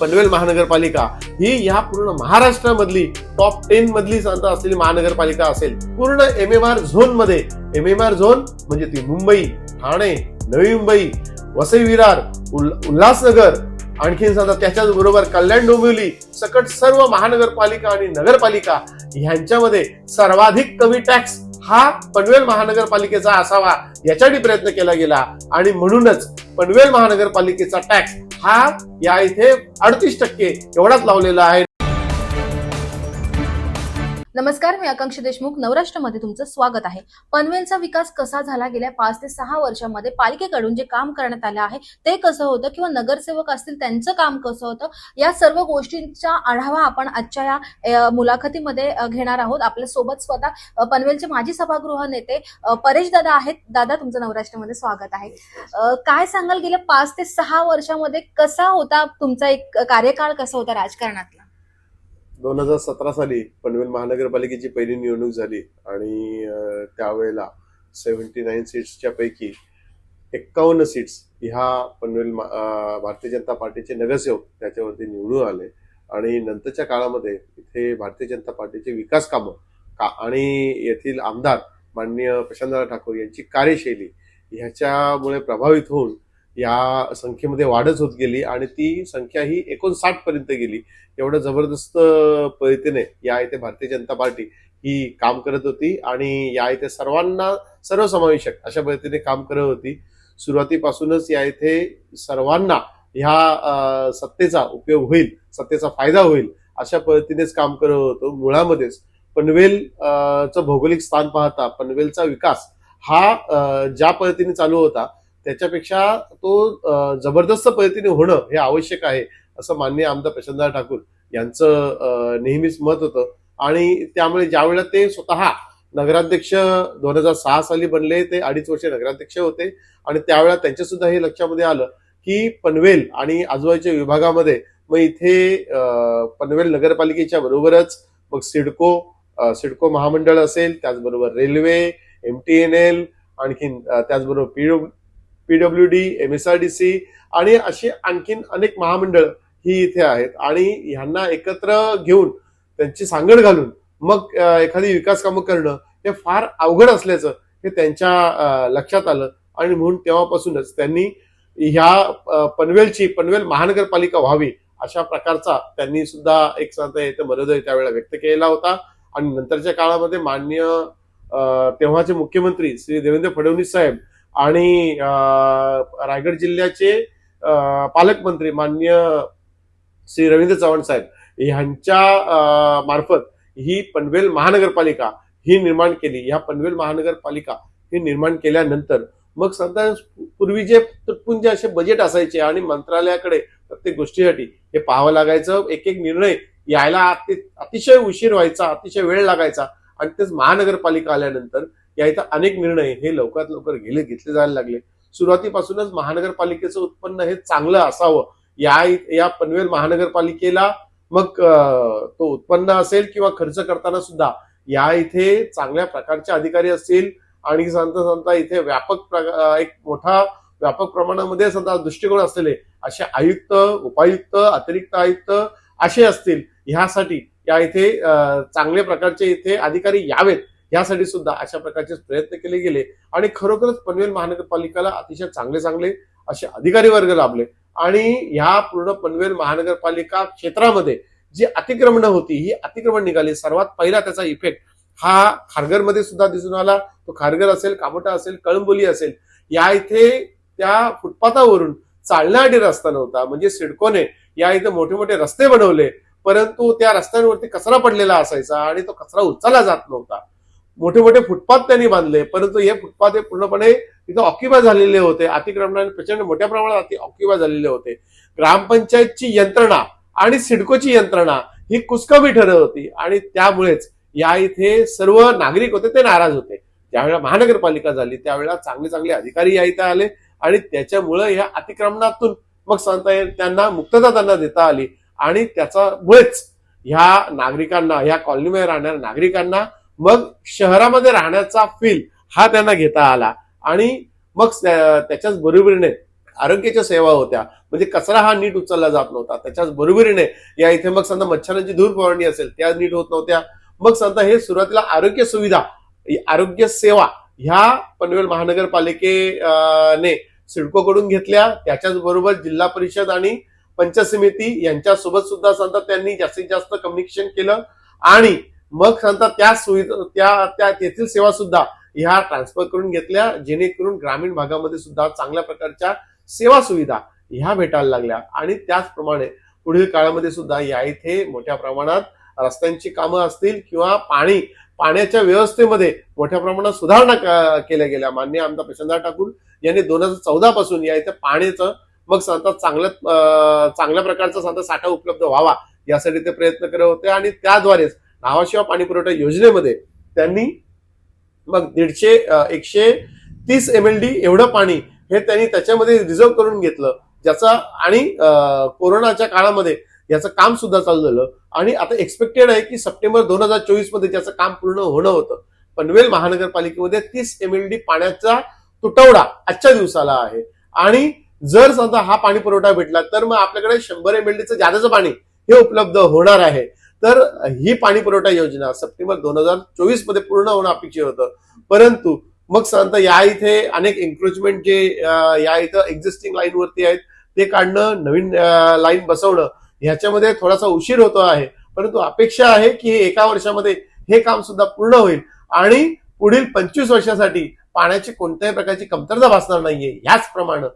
पनवेल महानगरपालिका ही या पूर्ण महाराष्ट्रामधली टॉप टेन मधली सांगता असलेली महानगरपालिका असेल. पूर्ण एम एम आर झोनमध्ये. एम एम आर झोन म्हणजे ती मुंबई ठाणे नवी मुंबई वसई विरार उल- उल्हासनगर आणखीन सांगता त्याच्याच बरोबर कल्याण डोंबिवली सकट सर्व महानगरपालिका आणि नगरपालिका ह्यांच्यामध्ये सर्वाधिक कमी टॅक्स हा पनवेल महानगरपालिकेचा असावा याच्यासाठी प्रयत्न केला गेला. आणि म्हणूनच पनवेल महानगरपालिकेचा टॅक्स हा या इथे अडतीस टक्के एवढाच लावलेला आहे. नमस्कार मी आकांक्षी देशमुख. नवराष्ट्रमध्ये तुमचं स्वागत आहे. पनवेलचा विकास कसा झाला? गेल्या पाच ते सहा वर्षामध्ये पालिकेकडून जे काम करण्यात आलं आहे ते कसं होतं? किंवा नगरसेवक असतील त्यांचं काम कसं होतं? या सर्व गोष्टींचा आढावा आपण आजच्या या मुलाखतीमध्ये घेणार आहोत. आपल्यासोबत स्वतः पनवेलचे माजी सभागृह नेते परेश दादा आहेत. दादा तुमचं नवराष्ट्रमध्ये स्वागत आहे. काय सांगाल? गेल्या पाच ते सहा वर्षामध्ये कसा होता तुमचा एक कार्यकाळ? कसा होता राजकारणातला? दोन हजार सतरा साली पनवेल महानगरपालिकेची पहिली निवडणूक झाली आणि त्यावेळेला सेव्हन्टी नाईन सीट्सच्या पैकी एक्कावन्न सीट्स ह्या पनवेल भारतीय जनता पार्टीचे नगरसेवक त्याच्यावरती निवडून आले. आणि नंतरच्या काळामध्ये इथे भारतीय जनता पार्टीचे विकास कामं का आणि येथील आमदार माननीय प्रशांतदादा ठाकूर यांची कार्यशैली ह्याच्यामुळे प्रभावित होऊन या संख्येमध्ये वाढच होत गेली आणि ती संख्या ही एकोणसाठ पर्यंत गेली. एवढं जबरदस्त पद्धतीने या इथे भारतीय जनता पार्टी ही काम करत होती आणि या इथे सर्वांना सर्वसमावेशक अशा पद्धतीने काम करत होती. सुरुवातीपासूनच या इथे सर्वांना ह्या सत्तेचा उपयोग होईल सत्तेचा फायदा होईल अशा पद्धतीनेच काम करत होतो मुळामध्येच. पनवेल चं भौगोलिक स्थान पाहता पनवेलचा विकास हा ज्या पद्धतीने चालू होता त्याच्यापेक्षा तो जबरदस्त पद्धतीने होणं हे आवश्यक आहे असं मान्य आमदार प्रशांतदादा ठाकूर यांचं नेहमीच मत होतं. आणि त्यामुळे ज्यावेळेला ते स्वतः नगराध्यक्ष दोन हजार सहा साली बनले ते अडीच वर्ष नगराध्यक्ष होते. आणि त्यावेळेला त्यांच्या सुद्धा हे लक्षामध्ये आलं की पनवेल आणि आजूबाजूच्या विभागामध्ये मग इथे पनवेल नगरपालिकेच्या बरोबरच मग सिडको सिडको महामंडळ असेल त्याचबरोबर railway M T N L आणखीन त्याचबरोबर P PW D M S R D C आणि अशी आणखीन अनेक महामंडळ ही इथे आहेत. आणि ह्यांना एकत्र घेऊन त्यांची सांगड घालून मग एखादी विकास कामं करणं हे फार अवघड असल्याचं हे त्यांच्या लक्षात आलं. आणि म्हणून तेव्हापासूनच त्यांनी ह्या पनवेलची पनवेल महानगरपालिका व्हावी अशा प्रकारचा त्यांनी सुद्धा एक सांगता मनोदय त्यावेळेला व्यक्त केलेला होता. आणि नंतरच्या काळामध्ये मान्य तेव्हाचे मुख्यमंत्री श्री देवेंद्र फडणवीस साहेब आणि अं, रायगड जिल्ह्याचे पालकमंत्री मान्य श्री रवींद्र चव्हाण साहेब ह्यांच्या अं, मार्फत ही पनवेल महानगरपालिका ही निर्माण केली. ह्या पनवेल महानगरपालिका ही निर्माण केल्यानंतर मग साधारण पूर्वी जे तुटपुंजे असे बजेट असायचे आणि मंत्रालयाकडे प्रत्येक गोष्टीसाठी हे पाहावं लागायचं. एक एक निर्णय यायला अतिशय उशीर व्हायचा अतिशय वेळ लागायचा आणि तेच महानगरपालिका आल्यानंतर या इथं अनेक निर्णय हे लवकरात लवकर गेले घेतले जायला लागले. सुरुवातीपासूनच महानगरपालिकेचं उत्पन्न हे चांगलं असावं. या या पनवेल महानगरपालिकेला मग तो उत्पन्न असेल किंवा खर्च करताना सुद्धा या इथे चांगल्या प्रकारचे अधिकारी असतील आणि सांगता सांगता इथे व्यापक प्र- एक मोठा व्यापक प्रमाणामध्ये सध्या दृष्टिकोन असलेले असे आयुक्त उपायुक्त अतिरिक्त आयुक्त असे असतील. ह्यासाठी या इथे चांगल्या प्रकारचे इथे अधिकारी यावेत. यासाठी सुद्धा अशा प्रकारचे प्रयत्न केले गेले. आणि खरोखरच पनवेल महानगरपालिकेला अतिशय चांगले चांगले असे अधिकारी वर्ग लाभले. आणि ह्या पूर्ण पनवेल महानगरपालिका क्षेत्रामध्ये जी अतिक्रमणं होती ही अतिक्रमण निघाली. सर्वात पहिला त्याचा इफेक्ट हा खारघरमध्ये सुद्धा दिसून आला. तो खारघर असेल कामोटा असेल कळंबोली असेल या इथे त्या फुटपाथावरून चालण्यासाठी रस्ता नव्हता. म्हणजे सिडकोने या इथे मोठे मोठे रस्ते बनवले परंतु त्या रस्त्यांवरती कचरा पडलेला असायचा आणि तो कचरा उचलला जात नव्हता. मोठे मोठे फुटपाथ त्यांनी बांधले. परंतु हे फुटपाथ हे पूर्णपणे तिथं ऑक्युपाय झालेले होते. अतिक्रमणाने प्रचंड मोठ्या प्रमाणात ऑक्युपाय झालेले होते. ग्रामपंचायतची यंत्रणा आणि सिडकोची यंत्रणा ही कुचकामी ठरत होती. आणि त्यामुळेच या इथे सर्व नागरिक होते ते नाराज होते. ज्यावेळेला महानगरपालिका झाली त्यावेळेला चांगले चांगले अधिकारी या इथे आले आणि त्याच्यामुळं या अतिक्रमणातून मग सांगता येईल त्यांना मुक्तता त्यांना देता आली. आणि त्याच्यामुळेच ह्या नागरिकांना ह्या कॉलनीमध्ये राहणाऱ्या नागरिकांना मग शहरामध्ये राहण्याचा फील हा त्यांना घेता आला. आणि मग त्याच्याच बरोबरीने आरोग्याच्या सेवा होत्या. म्हणजे कचरा हा नीट उचलला जात नव्हता. त्याच्याच बरोबरीने या इथे मग समजा मच्छरांची धूर फवारणी असेल त्या नीट होत नव्हत्या. मग समजा हे सुरुवातीला आरोग्य सुविधा आरोग्य सेवा ह्या पनवेल महानगरपालिकेने सिडकोकडून घेतल्या. त्याच्याच बरोबर जिल्हा परिषद आणि पंचायत समिती यांच्यासोबत सुद्धा सांगतात त्यांनी जास्तीत जास्त कम्युनिकेशन केलं. आणि मग सांगता त्या सुविधा त्या त्या तेथील सेवा सुद्धा ह्या ट्रान्सफर करून घेतल्या जेणेकरून ग्रामीण भागामध्ये सुद्धा चांगल्या प्रकारच्या सेवा सुविधा ह्या भेटायला लागल्या. आणि त्याचप्रमाणे पुढील काळामध्ये सुद्धा या इथे मोठ्या प्रमाणात रस्त्यांची कामं असतील किंवा पाणी पाण्याच्या व्यवस्थेमध्ये मोठ्या प्रमाणात सुधारणा क- केल्या गेल्या. मान्य आमदार प्रशांत ठाकूर यांनी दोन हजार चौदा पासून या इथे पाण्याचं मग सांगतात चांगल्या चांगल्या प्रकारचा सांगता साठा उपलब्ध व्हावा यासाठी ते प्रयत्न करत होते आणि त्याद्वारेच नावाशिवाय पाणी पुरवठा योजनेमध्ये त्यांनी मग दीडशे एकशे तीस एम एल डी एवढं पाणी हे त्यांनी त्याच्यामध्ये रिझर्व करून घेतलं. ज्याचा आणि कोरोनाच्या काळामध्ये याचं काम सुद्धा चालू झालं. आणि आता एक्सपेक्टेड आहे की सप्टेंबर दोन हजार चोवीसमध्ये त्याचं काम पूर्ण होणं होतं. पनवेल महानगरपालिकेमध्ये तीस एम एल डी पाण्याचा तुटवडा आजच्या दिवसाला आहे. आणि जर समजा हा पाणी पुरवठा भेटला तर मग आपल्याकडे शंभर एम एल डीचं जादाचं पाणी हे उपलब्ध होणार आहे. तर ही पाणी पुरवठा योजना सप्टेंबर दोन हजार चोवीसमध्ये पूर्ण होणं अपेक्षित होतं. परंतु मग सांगता या इथे अनेक एन्क्रोचमेंट जे या इथं एक्झिस्टिंग लाईन वरती आहेत ते काढणं नवीन लाईन बसवणं ह्याच्यामध्ये थोडासा उशीर होतो आहे. परंतु अपेक्षा आहे की हे एका वर्षामध्ये हे काम सुद्धा पूर्ण होईल आणि पुढील पंचवीस वर्षासाठी पाण्याची कोणत्याही प्रकारची कमतरता भासणार नाहीये. याचप्रमाणे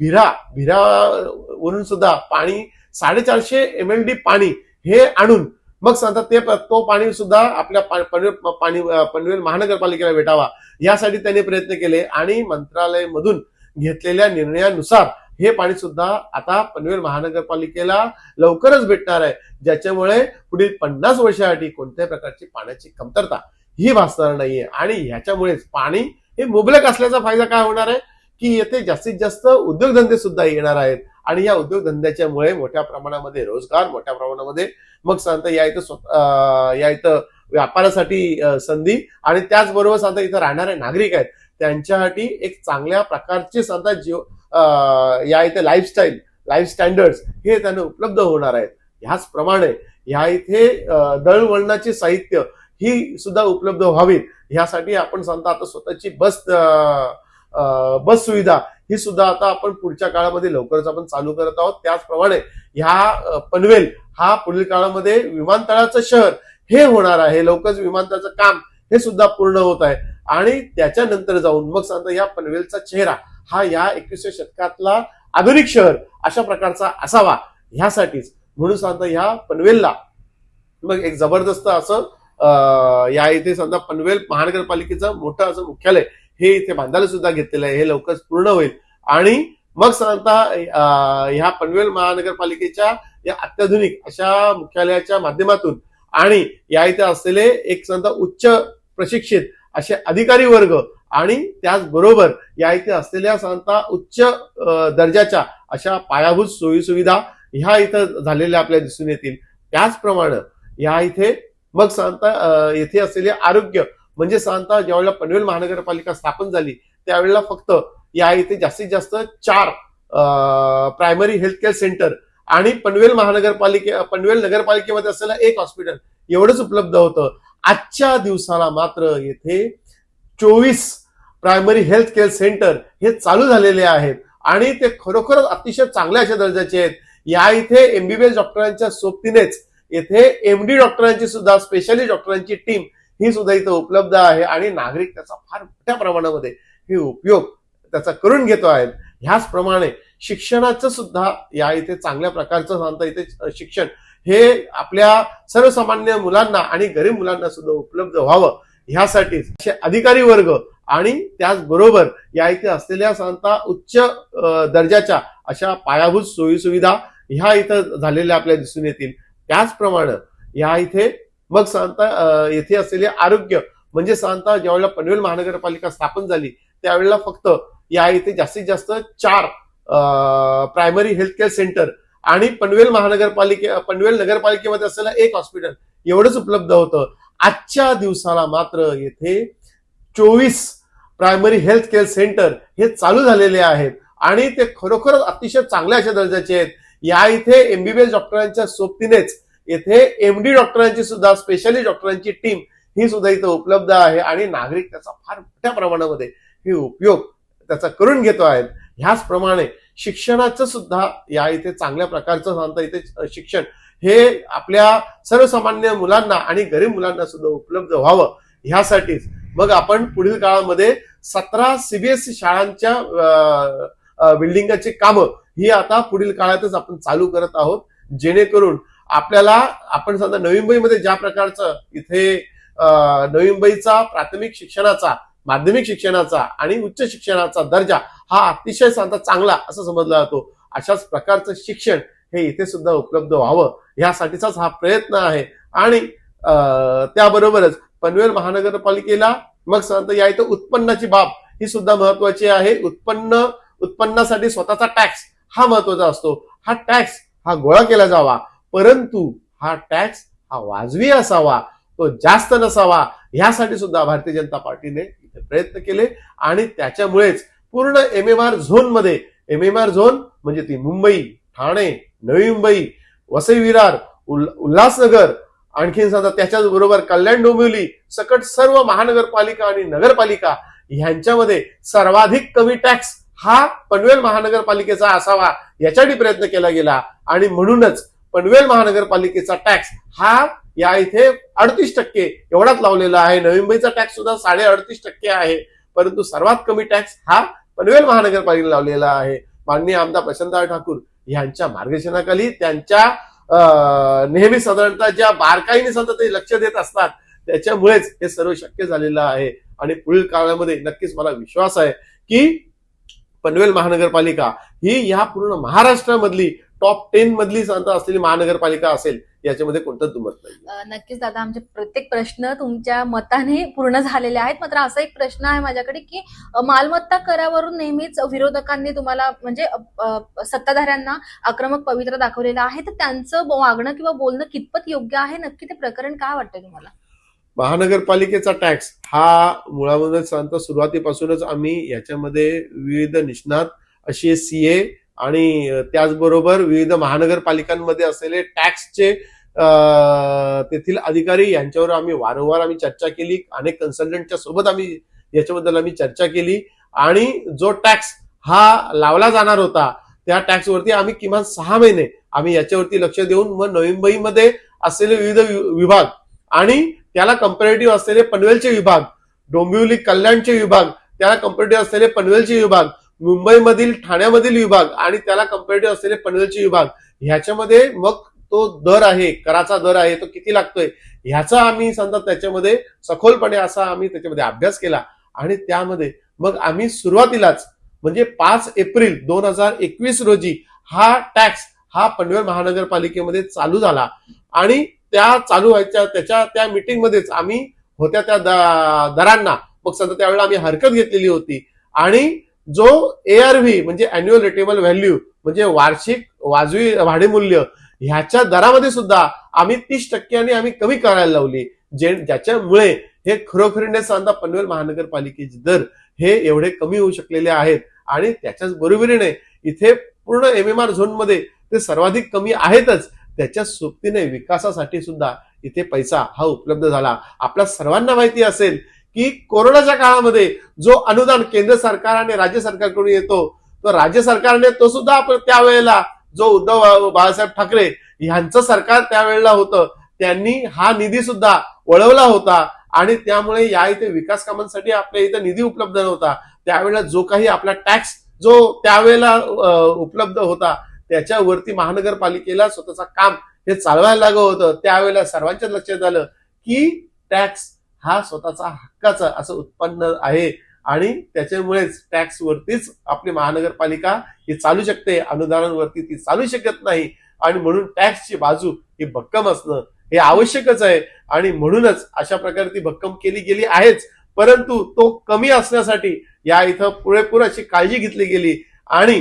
भिरा भिरावरून सुद्धा पाणी साडेचारशे एम एल डी पाणी हे आणून मग सांगतात ते तो पाणी सुद्धा आपल्या पनवेल पाणी पनवेल महानगरपालिकेला भेटावा. यासाठी त्यांनी प्रयत्न केले आणि मंत्रालयामधून घेतलेल्या निर्णयानुसार हे पाणी सुद्धा आता पनवेल महानगरपालिकेला लवकरच भेटणार आहे. ज्याच्यामुळे पुढील पन्नास वर्षासाठी कोणत्याही प्रकारची पाण्याची कमतरता ही भासणार नाहीये. आणि ह्याच्यामुळेच पाणी हे मुबलक असल्याचा फायदा काय होणार आहे? की येथे जास्तीत जास्त उद्योगधंदे सुद्धा येणार आहेत. आणि या उद्योगधंद्याच्यामुळे मोठ्या प्रमाणामध्ये रोजगार मोठ्या प्रमाणामध्ये मग सांगता या इथं स्वतः या इथं व्यापारासाठी संधी आणि त्याचबरोबर सांगता इथं राहणारे नागरिक आहेत. त्यांच्यासाठी एक चांगल्या प्रकारचे सांगता जीव या इथे लाईफस्टाईल लाईफ स्टँडर्ड्स हे त्यांना उपलब्ध होणार आहेत. ह्याचप्रमाणे ह्या इथे दळवळणाचे साहित्य ही सुद्धा उपलब्ध व्हावीत. ह्यासाठी आपण सांगता आता स्वतःची बस बस सुविधा ही सुद्धा आता आपण पुढच्या काळामध्ये लवकरच आपण चालू करत आहोत. त्याचप्रमाणे ह्या पनवेल हा पुढील काळामध्ये विमानतळाचं शहर हे होणार आहे. लवकरच विमानतळाचं काम हे सुद्धा पूर्ण होत आहे. आणि त्याच्यानंतर जाऊन मग सांगता या पनवेलचा चेहरा हा या एकविसव्या शतकातला आधुनिक शहर अशा प्रकारचा असावा ह्यासाठीच. म्हणून सांगता ह्या पनवेलला मग एक जबरदस्त असं या इथे समजा पनवेल महानगरपालिकेचं मोठं असं मुख्यालय हे इथे बांधायला सुद्धा घेतलेलं आहे हे लवकरच पूर्ण होईल. आणि मग सांगता ह्या पनवेल महानगरपालिकेच्या या अत्याधुनिक अशा मुख्यालयाच्या माध्यमातून आणि या इथे असलेले एक सांगता उच्च प्रशिक्षित असे अधिकारी वर्ग आणि त्याचबरोबर या इथे असलेल्या सांगता उच्च दर्जाच्या अशा पायाभूत सोयीसुविधा ह्या इथं झालेल्या आपल्याला दिसून येतील. त्याचप्रमाणे या इथे मग सांगता येथे असलेले आरोग्य म्हणजे साधारणतः ज्यावेळेला पनवेल महानगरपालिका स्थापन झाली त्यावेळेला फक्त या इथे जास्तीत जास्त चार प्रायमरी हेल्थ केअर सेंटर आणि पनवेल महानगरपालिके पनवेल नगरपालिकेमध्ये असलेलं एक हॉस्पिटल एवढंच उपलब्ध होतं. आजच्या दिवसाला मात्र येथे चोवीस प्रायमरी हेल्थ केअर सेंटर हे चालू झालेले आहेत आणि ते खरोखरच अतिशय चांगल्या अशा दर्जाचे आहेत. या इथे एमबीबीएस डॉक्टरांच्या सोबतीनेच येथे एमडी डॉक्टरांची सुद्धा स्पेशालिस्ट डॉक्टरांची टीम ही सुद्धा इथं उपलब्ध आहे आणि नागरिक त्याचा फार मोठ्या प्रमाणामध्ये हे उपयोग त्याचा करून घेतो आहेत. ह्याचप्रमाणे शिक्षणाचं सुद्धा या इथे चांगल्या प्रकारचं सांगता इथे शिक्षण हे आपल्या सर्वसामान्य मुलांना आणि गरीब मुलांना सुद्धा उपलब्ध व्हावं ह्यासाठीच अधिकारी वर्ग आणि त्याचबरोबर या इथे असलेल्या सांगता उच्च दर्जाच्या अशा पायाभूत सोयीसुविधा ह्या इथं झालेल्या आपल्या दिसून येतील. त्याचप्रमाणे या इथे मग सांगता येथे असलेले आरोग्य म्हणजे सांगता ज्यावेळेला पनवेल महानगरपालिका स्थापन झाली त्यावेळेला फक्त या इथे जास्तीत जास्त चार प्रायमरी हेल्थ केअर सेंटर आणि पनवेल महानगरपालिके पनवेल नगरपालिकेमध्ये असलेलं एक हॉस्पिटल एवढंच उपलब्ध होतं. आजच्या दिवसाला मात्र येथे चोवीस प्रायमरी हेल्थ केअर सेंटर हे चालू झालेले आहेत. आणि ते खरोखरच अतिशय चांगल्या अशा दर्जाचे आहेत. या इथे एमबीबीएस डॉक्टरांच्या सोबतीनेच येथे एमडी डॉक्टरांची सुद्धा स्पेशली डॉक्टरांची टीम ही सुद्धा इथं उपलब्ध आहे आणि नागरिक त्याचा फार मोठ्या प्रमाणामध्ये हे उपयोग त्याचा करून घेतो आहेत ह्याचप्रमाणे शिक्षणाचं सुद्धा या इथे चांगल्या प्रकारचं सांगता इथे शिक्षण हे आपल्या सर्वसामान्य मुलांना आणि गरीब मुलांना सुद्धा उपलब्ध व्हावं ह्यासाठीच. मग आपण पुढील काळामध्ये सतरा सीबीएसई शाळांच्या अं, बिल्डिंगाची कामं ही आता पुढील काळातच आपण चालू करत आहोत. जेणेकरून आपल्याला आपण समजा नवी मुंबईमध्ये ज्या प्रकारचं इथे नवी मुंबईचा प्राथमिक शिक्षणाचा माध्यमिक शिक्षणाचा आणि उच्च शिक्षणाचा दर्जा हा अतिशय सांगता चांगला असं समजला जातो. अशाच प्रकारचं शिक्षण हे इथे सुद्धा उपलब्ध व्हावं ह्यासाठीचाच हा प्रयत्न आहे. आणि त्याबरोबरच पनवेल महानगरपालिकेला मग सांगता या इथं उत्पन्नाची बाब ही सुद्धा महत्वाची आहे. उत्पन्न उत्पन्नासाठी स्वतःचा टॅक्स हा महत्त्वाचा असतो. हा टॅक्स हा गोळा केला जावा. परंतु हा टॅक्स हा वाजवी असावा तो जास्त नसावा ह्यासाठी सुद्धा भारतीय जनता पार्टीने इथे प्रयत्न केले आणि त्याच्यामुळेच पूर्ण एम एम आर झोनमध्ये एम एम आर झोन म्हणजे ती मुंबई ठाणे नवी मुंबई वसई विरार उल- उल्हासनगर आणखीन समजा त्याच्याच बरोबर कल्याण डोंबिवली सकट सर्व महानगरपालिका आणि नगरपालिका ह्यांच्यामध्ये सर्वाधिक कमी टॅक्स हा पनवेल महानगरपालिकेचा असावा याच्यासाठी प्रयत्न केला गेला. आणि म्हणूनच पनवेल महानगरपालिकेचा टॅक्स हा या इथे अडतीस टक्के एवढाच लावलेला आहे. नवी मुंबईचा टॅक्स सुद्धा साडे अडतीस टक्के आहे. परंतु सर्वात कमी टॅक्स हा पनवेल महानगरपालिकेला लावलेला आहे. माननीय आमदार प्रशांतराव ठाकूर यांच्या मार्गदर्शनाखाली त्यांच्या नेहमी साधारणतः ज्या बारकाईने सतत ते लक्ष देत असतात त्याच्यामुळेच हे सर्व शक्य झालेलं आहे. आणि पुढील काळामध्ये नक्कीच मला विश्वास आहे की पनवेल महानगरपालिका ही या पूर्ण महाराष्ट्रामधली टॉप टेन मधली असलेली महानगरपालिका असेल याच्यामध्ये कोणतं दुमत नाही नक्कीच दादा आमचे प्रत्येक प्रश्न तुमच्या मताने पूर्ण झालेले आहेत. मात्र असा एक प्रश्न आहे माझ्याकडे की मालमत्ता करावरून नेहमीच विरोधकांनी तुम्हाला म्हणजे सत्ताधाऱ्यांना आक्रमक पवित्र दाखवलेलं आहे. तर त्यांचं वागणं किंवा बोलणं कितपत योग्य आहे? नक्की ते प्रकरण काय वाटतंय तुम्हाला? महानगरपालिकेचा टॅक्स हा मुळामध्ये सांगता सुरुवातीपासूनच आम्ही याच्यामध्ये विविध निष्णात असे सीए आणि त्याचबरोबर विविध महानगरपालिकांमध्ये असलेले टॅक्सचे तेथील अधिकारी यांच्यावर आम्ही वारंवार आम्ही चर्चा केली. अनेक कन्सल्टंटच्या सोबत आम्ही याच्याबद्दल आम्ही चर्चा केली. आणि जो टॅक्स हा लावला जाणार होता त्या टॅक्सवरती आम्ही किमान सहा महिने आम्ही याच्यावरती लक्ष देऊन मग नवी मुंबईमध्ये असलेले विविध वि- विभाग आणि त्याला कम्पेरेटिव्ह असलेले पनवेलचे विभाग डोंबिवली कल्याणचे विभाग त्याला कम्पेरेटिव्ह असलेले पनवेलचे विभाग मुंबईमधील ठाण्यामधील विभाग आणि त्याला कम्पॅरेटिव्ह असलेले पनवेलचे विभाग ह्याच्यामध्ये मग तो दर आहे कराचा दर आहे तो किती लागतोय ह्याचा आम्ही समजा त्याच्यामध्ये सखोलपणे असा आम्ही त्याच्यामध्ये अभ्यास केला. आणि त्यामध्ये मग आम्ही सुरुवातीलाच म्हणजे पाच एप्रिल दोन हजार एकवीस रोजी हा टॅक्स हा पनवेल महानगरपालिकेमध्ये चालू झाला. आणि त्या चालू व्हायच्या त्याच्या त्या मीटिंगमध्येच आम्ही होत्या त्या दरांना मग समजा त्यावेळेला आम्ही हरकत घेतलेली होती. आणि जो एआरव्ही म्हणजे अॅन्युअल रिटेबल व्हॅल्यू म्हणजे वार्षिक वाजवी भाडेमूल्य ह्याच्या दरामध्ये सुद्धा आम्ही तीस टक्क्यांनी आम्ही कमी करायला लावली. जे ज्याच्यामुळे हे खरोखरीने सांगा पनवेल महानगरपालिकेचे दर हे एवढे कमी होऊ शकलेले आहेत. आणि त्याच्याच बरोबरीने इथे पूर्ण एम एम आर झोनमध्ये ते सर्वाधिक कमी आहेतच. त्याच्या सोबतीने विकासासाठी सुद्धा इथे पैसा हा उपलब्ध झाला. आपल्या सर्वांना माहिती असेल की कोरोनाच्या काळामध्ये जो अनुदान केंद्र सरकार आणि राज्य सरकारकडून येतो तो राज्य सरकारने तो सुद्धा त्यावेळेला जो उद्धव बाळासाहेब ठाकरे यांचं सरकार त्यावेळेला होतं त्यांनी हा निधी सुद्धा वळवला होता आणि त्यामुळे या इथे विकास कामांसाठी आपल्या इथं निधी उपलब्ध नव्हता. त्यावेळेला जो काही आपला टॅक्स जो त्यावेळेला उपलब्ध होता त्याच्यावरती महानगरपालिकेला स्वतःचा काम हे चालवायला लागलं होतं. त्यावेळेला सर्वांच्याच लक्षात आलं की टॅक्स हा स्वतःचा हक्काचा असं उत्पन्न आहे. आणि त्याच्यामुळेच टॅक्स वरतीच आपली महानगरपालिका ही चालू शकते. अनुदानांवरती ती चालू शकत नाही. आणि म्हणून टॅक्सची बाजू ही भक्कम असणं हे आवश्यकच आहे. आणि म्हणूनच अशा प्रकारे ती भक्कम केली गेली आहेच. परंतु तो कमी असण्यासाठी या इथं पुरेपूर अशी काळजी घेतली गेली. आणि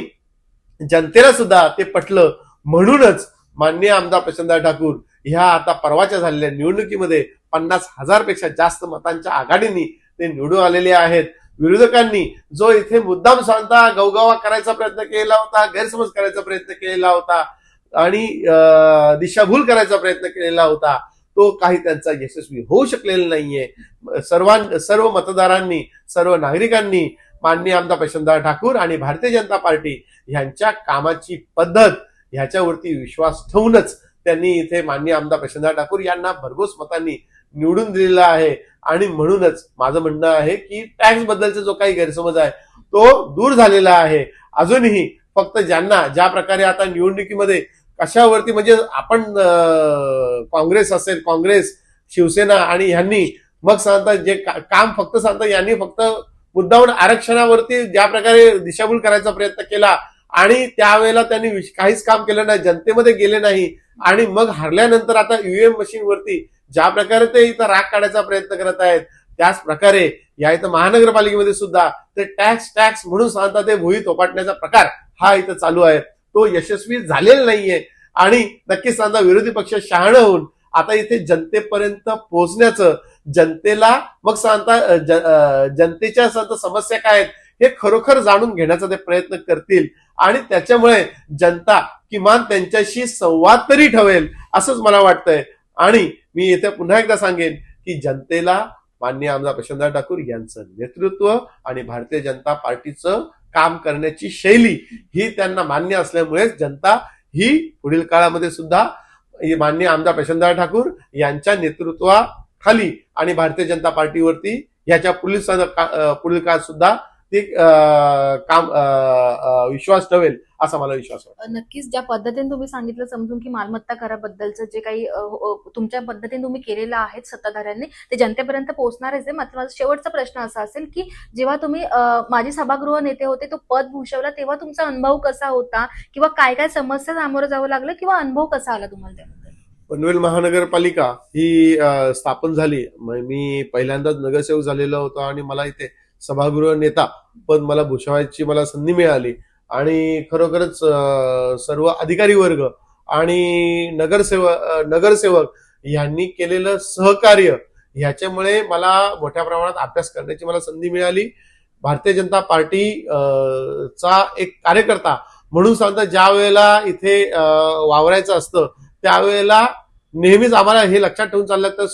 जनतेला सुद्धा ते पटलं. म्हणूनच माननीय आमदार प्रचंदा ठाकूर ह्या आता परवाच्या झालेल्या निवडणुकीमध्ये पन्नास हजारपेक्षा जास्त मतांच्या आघाडीनी ते निवडून आलेले आहेत. विरोधकांनी जो इथे मुद्दाम सांगता गवगवा करायचा प्रयत्न केला होता गैरसमज करायचा प्रयत्न केलेला होता आणि दिशाभूल करायचा प्रयत्न केलेला होता तो काही त्यांचा यशस्वी होऊ शकलेला नाहीये. सर्वां सर्व मतदारांनी सर्व नागरिकांनी माननीय आमदार प्रशांतदादा ठाकूर आणि भारतीय जनता पार्टी ह्यांच्या कामाची पद्धत ह्याच्यावरती विश्वास ठेवूनच त्यांनी इथे माननीय आमदार प्रशांतदादा ठाकूर यांना भरघोस मतांनी निवडून दिलेला आहे. आणि म्हणूनच माझं म्हणणं आहे की टॅक्स बद्दलचा जो काही गैरसमज आहे तो दूर झालेला आहे. अजूनही फक्त ज्यांना ज्या प्रकारे आता निवडणुकीमध्ये कशावरती म्हणजे आपण काँग्रेस असेल काँग्रेस शिवसेना आणि ह्यांनी मग सांगता जे का- काम फक्त सांगता यांनी फक्त मुद्दाहून आरक्षणावरती ज्या प्रकारे दिशाभूल करायचा प्रयत्न केला आणि त्यावेळेला त्यांनी काहीच काम केलं नाही जनतेमध्ये गेले नाही आणि मग हरल्यानंतर आता ईव्हीएम मशीनवरती ज्या प्रकारे ते इथं राग काढायचा प्रयत्न करत आहेत त्याच प्रकारे या इथं महानगरपालिकेमध्ये सुद्धा ते टॅक्स टॅक्स म्हणून सांगता ते भुई थोपाटण्याचा प्रकार हा इथं चालू आहे. तो यशस्वी झालेला नाहीये. आणि नक्कीच सांगता विरोधी पक्ष शहाणं होऊन आता इथे जनतेपर्यंत पोहोचण्याचं जनतेला मग सांगता जनतेच्या सांगता समस्या काय आहेत हे खरोखर जाणून घेण्याचा ते प्रयत्न करतील. आणि त्याच्यामुळे जनता किमान त्यांच्याशी संवाद तरी ठेवेल असंच मला वाटतंय. आणि मी येथे पुन्हा एकदा सांगेन की जनतेला माननीय आमदार प्रशांतराव ठाकूर यांचं नेतृत्व आणि भारतीय जनता पार्टीचं काम करण्याची शैली ही त्यांना मान्य असल्यामुळेच जनता ही पुढील काळामध्ये सुद्धा ही माननीय आमदार प्रशांतराव ठाकूर यांच्या नेतृत्वाखाली आणि भारतीय जनता पार्टीवरती याच्या पुढील का- पुढील काळात सुद्धा ते काम विश्वास ठेवेल असा मला विश्वास वाटतो. नक्कीच ज्या पद्धतीने तुम्ही सांगितलं समजून की मालमत्ता कराबद्दलचं जे काही तुमच्या पद्धतीने तुम्ही केलेलं आहे सत्ताधाऱ्यांनी ते जनतेपर्यंत पोहोचणारच आहे. मात्र माझा शेवटचा प्रश्न असा असेल की जेव्हा तुम्ही माजी सभागृह नेते होते तो पद भूषवला तेव्हा तुमचा अनुभव कसा होता? किंवा काय काय समस्या सामोरं जावं लागलं? किंवा अनुभव कसा आला तुम्हाला त्याबद्दल? पनवेल महानगरपालिका ही स्थापन झाली. म- मी पहिल्यांदाच नगरसेवक झालेलो होतो आणि मला इथे सभागृह नेता पद मला भूषवायची मला संधी मिळाली. आणि खरोखरच सर्व अधिकारी वर्ग आणि नगरसेवक नगरसेवक यांनी केलेलं सहकार्य ह्याच्यामुळे मला मोठ्या प्रमाणात अभ्यास करण्याची मला संधी मिळाली. भारतीय जनता पार्टी चा एक कार्यकर्ता म्हणून सांगता ज्या वेळेला इथे वावरायचं असतं त्यावेळेला नेहमीच आम्हाला हे लक्षात ठेवून चाललं तर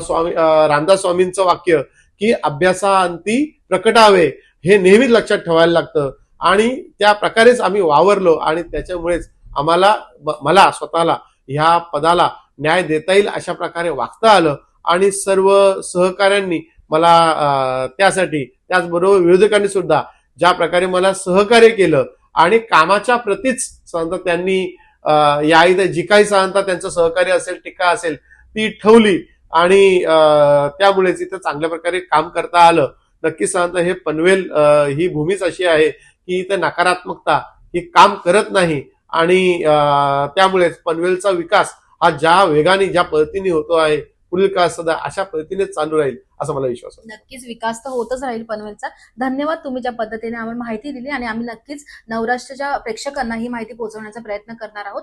स्वामी रामदास स्वामींचं वाक्य की अभ्यासाअंती प्रकटावे हे नेहमीच लक्षात ठेवायला लागतं. आणि त्या प्रकारेच आम्ही वावरलो आणि त्याच्यामुळेच आम्हाला मला स्वतःला ह्या पदाला न्याय देता येईल अशा प्रकारे वागता आलं. आणि सर्व सहकाऱ्यांनी मला त्यासाठी त्याचबरोबर विरोधकांनी सुद्धा ज्या प्रकारे मला सहकार्य केलं आणि कामाच्या प्रतीच सांगता त्यांनी या इथे जी काही सांगता त्यांचं सहकार्य असेल टीका असेल ती ठेवली. आणि त्यामुळेच इथं चांगल्या प्रकारे काम करता आलं नक्कीच सांगता हे पनवेल ही भूमीच अशी आहे की इथं नकारात्मकता ही काम करत नाही आणि त्यामुळेच पनवेलचा विकास हा ज्या वेगाने ज्या पद्धतीने होतो आहे पुढील काळ सदा अशा पद्धतीने चालू राहील. असा मला विश्वास आहे. नक्कीच विकास तर होतच राहील पनवेलचा. धन्यवाद तुम्ही ज्या पद्धतीने आम्हाला माहिती दिली आणि आम्ही नक्कीच नवराष्ट्राच्या प्रेक्षकांना ही माहिती पोहोचवण्याचा प्रयत्न करणार आहोत.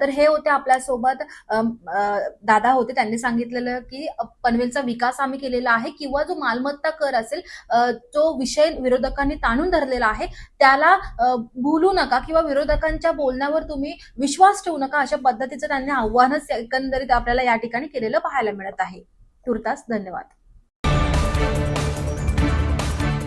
तर हे होते आपल्यासोबत दादा होते. त्यांनी सांगितलेलं की पनवेलचा विकास आम्ही केलेला आहे किंवा जो मालमत्ता कर असेल जो विषय विरोधकांनी ताणून धरलेला आहे त्याला भूलू भुलू नका किंवा विरोधकांच्या बोलण्यावर तुम्ही विश्वास ठेवू नका अशा पद्धतीचं त्यांनी आव्हानच एकंदरीत आपल्याला या ठिकाणी केलेलं पाहायला मिळत आहे. तुर्तास धन्यवाद.